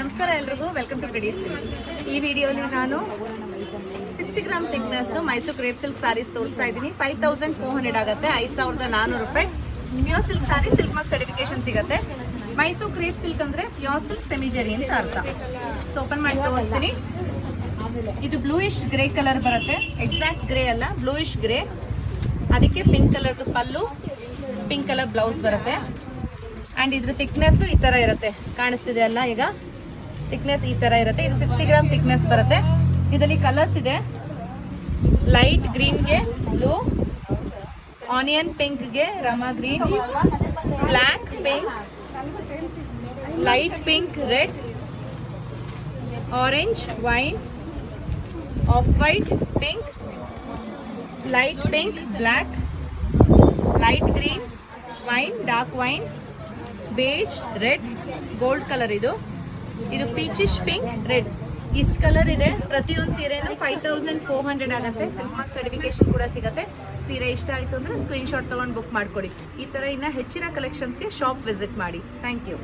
ನಮಸ್ಕಾರ ಎಲ್ರಿಗೂ welcome to ready ಈ ವಿಡಿಯೋಲಿ ನಾನು sixty gram thickness Mysore crepe silk saris ತೋರಿಸ್ತಾ ಇದ್ದೀನಿ. ಫೈವ್ ತೌಸಂಡ್ ಫೋರ್ ಹಂಡ್ರೆಡ್ ಆಗುತ್ತೆ, ಐದು ಸಾವಿರದ ನಾನ್ನೂರು ರೂಪಾಯಿ. Pure silk sari silk mark certification ಸಿಗುತ್ತೆ. ಮೈಸೂರು ಕ್ರೇಪ್ ಸಿಲ್ಕ್ ಅಂದ್ರೆ ಪ್ಯೂರ್ ಸಿಲ್ಕ್ ಸೆಮಿಜರಿ ಅಂತ ಅರ್ಥ. ಸೊ ಓಪನ್ ಮಾಡಿ ತೋರಿಸ್ತೀನಿ. ಇದು ಬ್ಲೂಯಿಶ್ ಗ್ರೇ ಕಲರ್ ಬರುತ್ತೆ. ಎಕ್ಸಾಕ್ಟ್ ಗ್ರೇ ಅಲ್ಲ ಬ್ಲೂಯಿಶ್ ಗ್ರೇ ಅದಕ್ಕೆ ಪಿಂಕ್ ಕಲರ್ದು ಪಲ್ಲು ಪಿಂಕ್ ಕಲರ್ ಬ್ಲೌಸ್ ಬರುತ್ತೆ. ಅಂಡ್ ಇದ್ರ ಥಿಕ್ನೆಸ್ ಈ ತರ ಇರುತ್ತೆ. ಕಾಣಿಸ್ತಿದೆ ಅಲ್ಲ ಈಗ? ಥಿಕ್ನೆಸ್ ಈ ತರ ಇರುತ್ತೆ. ಇದು ಸಿಕ್ಸ್ಟಿ ಗ್ರಾಮ್ ಥಿಕ್ನೆಸ್ ಬರುತ್ತೆ. ಇದರಲ್ಲಿ ಕಲರ್ಸ್ ಇದೆ. ಲೈಟ್ ಗ್ರೀನ್ಗೆ blue onion ಪಿಂಕ್ಗೆ Rama green black pink light pink red orange wine off white pink light pink black light green wine dark wine beige red gold colour ಇದು. ಇದು peachish pink red ಇಷ್ಟು colour ಇದೆ. ಪ್ರತಿಯೊಂದು ಸೀರೆನೂ five thousand four hundred ಆಗುತ್ತೆ. Silk mark certification ಕೂಡ ಸಿಗುತ್ತೆ. ಸೀರೆ ಇಷ್ಟ ಆಯ್ತು ಅಂದ್ರೆ ಸ್ಕ್ರೀನ್ಶಾಟ್ ತೊಗೊಂಡು ಬುಕ್ ಮಾಡ್ಕೊಡಿ. ಈ ಥರ ಇನ್ನ ಹೆಚ್ಚಿನ ಕಲೆಕ್ಷನ್ಸ್ಗೆ ಶಾಪ್ ವಿಸಿಟ್ ಮಾಡಿ. Thank you